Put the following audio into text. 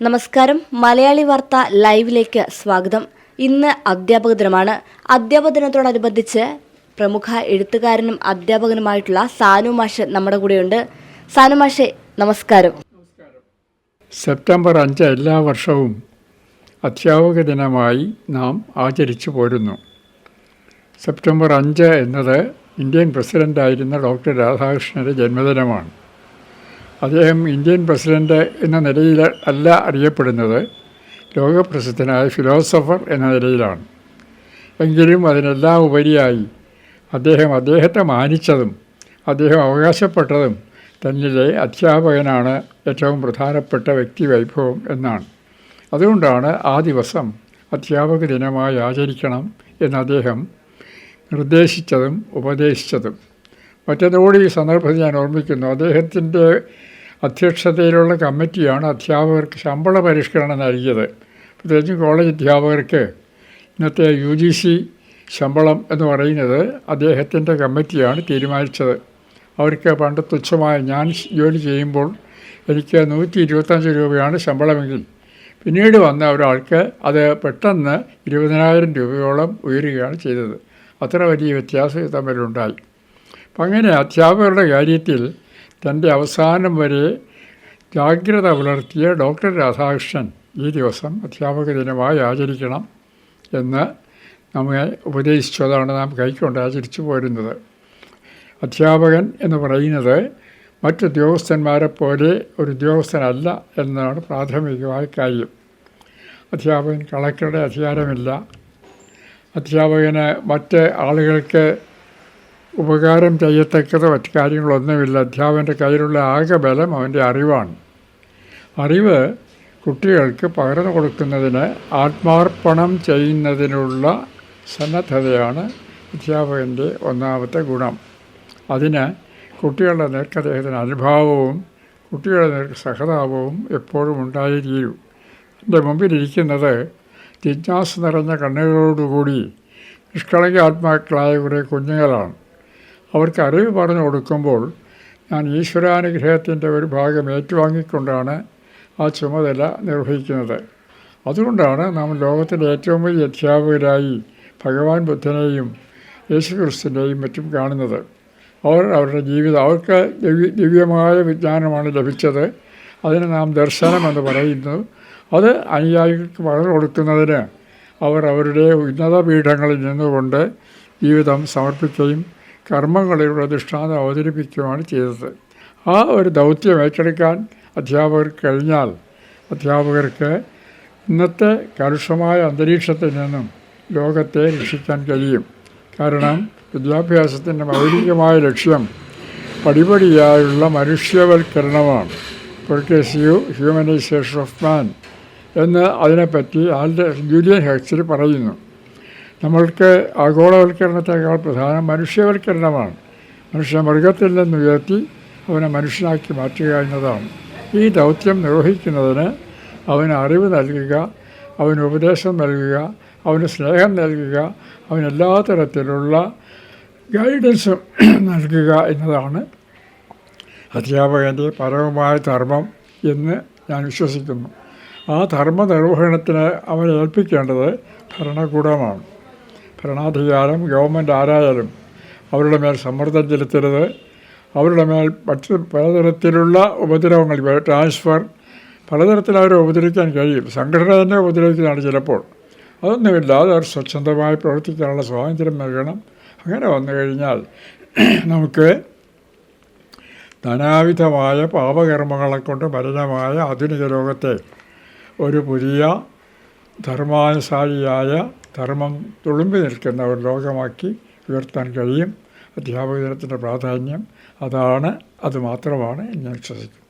നമസ്കാരം. മലയാളി വാർത്ത ലൈവിലേക്ക് സ്വാഗതം. ഇന്ന് അധ്യാപക ദിനമാണ് അധ്യാപക ദിനത്തോടനുബന്ധിച്ച് പ്രമുഖ എഴുത്തുകാരനും അധ്യാപകനുമായിട്ടുള്ള സാനു മാഷ് നമ്മുടെ കൂടെയുണ്ട്. സാനു മാഷെ നമസ്കാരം. സെപ്റ്റംബർ അഞ്ച് എല്ലാ വർഷവും അധ്യാപക ദിനമായി നാം ആചരിച്ചു പോരുന്നു. സെപ്റ്റംബർ അഞ്ച് എന്നത് ഇന്ത്യൻ പ്രസിഡന്റായിരുന്ന ഡോക്ടർ രാധാകൃഷ്ണന്റെ ജന്മദിനമാണ്. അദ്ദേഹം ഇന്ത്യൻ പ്രസിഡന്റ് എന്ന നിലയിൽ അല്ല അറിയപ്പെടുന്നത്. ലോകപ്രസിദ്ധനായ ഫിലോസഫർ എന്ന നിലയിലാണ്. എങ്കിലും അതിനെല്ലാം ഉപരിയായി അദ്ദേഹം അദ്ദേഹത്തെ മാനിച്ചതും അദ്ദേഹം അവകാശപ്പെട്ടതും തന്നിലെ അധ്യാപകനാണ് ഏറ്റവും പ്രധാനപ്പെട്ട വ്യക്തി വൈഭവം എന്നാണ്. അതുകൊണ്ടാണ് ആ ദിവസം അധ്യാപക ദിനമായി ആചരിക്കണം എന്ന് അദ്ദേഹം നിർദ്ദേശിച്ചതും ഉപദേശിച്ചതും. മറ്റതോടെ ഈ സന്ദർഭത്തിൽ ഞാൻ ഓർമ്മിക്കുന്നു. അദ്ദേഹത്തിന്റെ അധ്യക്ഷതയിലുള്ള കമ്മിറ്റിയാണ് അധ്യാപകർക്ക് ശമ്പള പരിഷ്കരണം നൽകിയത്. പ്രത്യേകിച്ചും കോളേജ് അധ്യാപകർക്ക് ഇന്നത്തെ യു ജി സി ശമ്പളം എന്ന് പറയുന്നത് അദ്ദേഹത്തിന്റെ കമ്മിറ്റിയാണ് തീരുമാനിച്ചത്. അവർക്ക് പണ്ട് തുച്ഛമായ ഞാൻ ജോലി ചെയ്യുമ്പോൾ എനിക്ക് നൂറ്റി ഇരുപത്തഞ്ച് രൂപയാണ് ശമ്പളമെങ്കിൽ പിന്നീട് വന്ന ഒരാൾക്ക് അത് പെട്ടെന്ന് ഇരുപതിനായിരം രൂപയോളം ഉയരുകയാണ് ചെയ്തത്. അത്ര വലിയ വ്യത്യാസം തമ്മിലുണ്ടായി അപ്പം അങ്ങനെ അധ്യാപകരുടെ കാര്യത്തിൽ തന്റെ അവസാനം വരെ ജാഗ്രത പുലർത്തിയ ഡോക്ടർ രാധാകൃഷ്ണൻ ഈ ദിവസം അധ്യാപക ദിനമായി ആചരിക്കണം എന്ന് നമ്മെ ഉപദേശിച്ചു. അതാണ് നാം കൈക്കൊണ്ട് ആചരിച്ചു പോരുന്നത്. അധ്യാപകൻ എന്ന് പറയുന്നത് മറ്റുദ്യോഗസ്ഥന്മാരെ പോലെ ഒരു ഉദ്യോഗസ്ഥനല്ല എന്നതാണ് പ്രാഥമികമായ കാര്യം. അധ്യാപകൻ കളക്ടറുടെ അധികാരമില്ല. അധ്യാപകന് മറ്റ് ആളുകൾക്ക് ഉപകാരം ചെയ്യത്തക്കത് മറ്റു കാര്യങ്ങളൊന്നുമില്ല. അധ്യാപന്റെ കയ്യിലുള്ള ആകെ ബലം അവന്റെ അറിവാണ്. അറിവ് കുട്ടികൾക്ക് പകർന്നു കൊടുക്കുന്നതിന് ആത്മാർപ്പണം ചെയ്യുന്നതിനുള്ള സന്നദ്ധതയാണ് അധ്യാപകന്റെ ഒന്നാമത്തെ ഗുണം. അതിന് കുട്ടികളുടെ നേർക്ക് അദ്ദേഹത്തിന് അനുഭാവവും കുട്ടികളുടെ നേർക്ക് സഹതാപവും എപ്പോഴും ഉണ്ടായിരിക്കും. എന്റെ മുമ്പിലിരിക്കുന്നത് ജിജ്ഞാസ നിറഞ്ഞ കണ്ണുകളോടുകൂടി നിഷ്കളങ്ക ആത്മാക്കളായ കുറേ കുഞ്ഞുങ്ങളാണ്. അവർക്ക് അറിവ് പറഞ്ഞു കൊടുക്കുമ്പോൾ ഞാൻ ഈശ്വരാനുഗ്രഹത്തിന്റെ ഒരു ഭാഗം ഏറ്റുവാങ്ങിക്കൊണ്ടാണ് ആ ചുമതല നിർവഹിക്കുന്നത്. അതുകൊണ്ടാണ് നാം ലോകത്തിലെ ഏറ്റവും വലിയ അധ്യാപകരായി ഭഗവാൻ ബുദ്ധനെയും യേശുക്രിസ്തുവിന്റെയും മറ്റും കാണുന്നത്. അവർ അവരുടെ ജീവിതം അവർക്ക് ദിവ്യ ദിവ്യമായ വിജ്ഞാനമാണ് ലഭിച്ചത്. അതിന് നാം ദർശനം എന്ന് പറയുന്നു. അത് അനുയായികൾക്ക് പകർന്നു കൊടുക്കുന്നതിന് അവർ അവരുടെ ഉന്നത പീഠങ്ങളിൽ നിന്നുകൊണ്ട് ജീവിതം സമർപ്പിക്കുകയും കർമ്മങ്ങളിലൂടെ ദൃഷ്ടാന്തം അവതരിപ്പിക്കുകയാണ് ചെയ്തത്. ആ ഒരു ദൗത്യം ഏറ്റെടുക്കാൻ അധ്യാപകർക്ക് കഴിഞ്ഞാൽ അധ്യാപകർക്ക് ഇന്നത്തെ കലുഷമായ അന്തരീക്ഷത്തിൽ നിന്നും ലോകത്തെ രക്ഷിക്കാൻ കഴിയും. കാരണം വിദ്യാഭ്യാസത്തിന്റെ മൗലികമായ ലക്ഷ്യം പടിപടിയായുള്ള മനുഷ്യവൽക്കരണമാണ്. പ്രൊക്കേസീവ് ഹ്യൂമനൈസേഷൻ ഓഫ് മാൻ എന്ന് അതിനെപ്പറ്റി ആൽഡ് ജൂലിയൻ ഹെക്സിൽ പറയുന്നു. നമ്മൾക്ക് ആഗോളവൽക്കരണത്തെക്കാൾ പ്രധാനം മനുഷ്യവൽക്കരണമാണ്. മനുഷ്യ മൃഗത്തിൽ നിന്ന് ഉയർത്തി അവനെ മനുഷ്യനാക്കി മാറ്റുക എന്നതാണ്. ഈ ദൗത്യം നിർവഹിക്കുന്നതിന് അവന് അറിവ് നൽകുക അവന് ഉപദേശം നൽകുക അവന് സ്നേഹം നൽകുക അവന് എല്ലാ തരത്തിലുള്ള ഗൈഡൻസും നൽകുക എന്നതാണ് അധ്യാപകന്റെ പരമമായ ധർമ്മം എന്ന് ഞാൻ വിശ്വസിക്കുന്നു. ആ ധർമ്മ നിർവഹണത്തിന് അവനെ ഭരണകൂടമാണ്. ഭരണാധികാരം ഗവൺമെന്റ് ആരായാലും അവരുടെ മേൽ സമ്മർദ്ദം ചെലുത്തരുത്. അവരുടെ മേൽ മറ്റ് പലതരത്തിലുള്ള ഉപദ്രവങ്ങൾ ട്രാൻസ്ഫർ പലതരത്തിൽ അവരെ ഉപദ്രവിക്കാൻ കഴിയും. സംഘടന തന്നെ ഉപദ്രവിക്കുന്നതാണ് ചിലപ്പോൾ. അതൊന്നുമില്ലാതെ അവർ സ്വച്ഛന്തമായി പ്രവർത്തിക്കാനുള്ള സ്വാതന്ത്ര്യം നൽകണം. അങ്ങനെ വന്നു കഴിഞ്ഞാൽ നമുക്ക് നാനാവിധമായ പാപകർമ്മങ്ങളെ കൊണ്ട് മലിനമായ ആധുനിക ലോകത്തെ ഒരു പുതിയ ധർമാനുസാരിയായ ധർമ്മം തുളുമ്പി നിൽക്കുന്ന ഒരു ലോകമാക്കി ഉയർത്താൻ കഴിയും. അധ്യാപക ദിനത്തിന്റെ പ്രാധാന്യം അതാണ്. അത് മാത്രമാണ് ഞാൻ വിശ്വസിക്കുന്നത്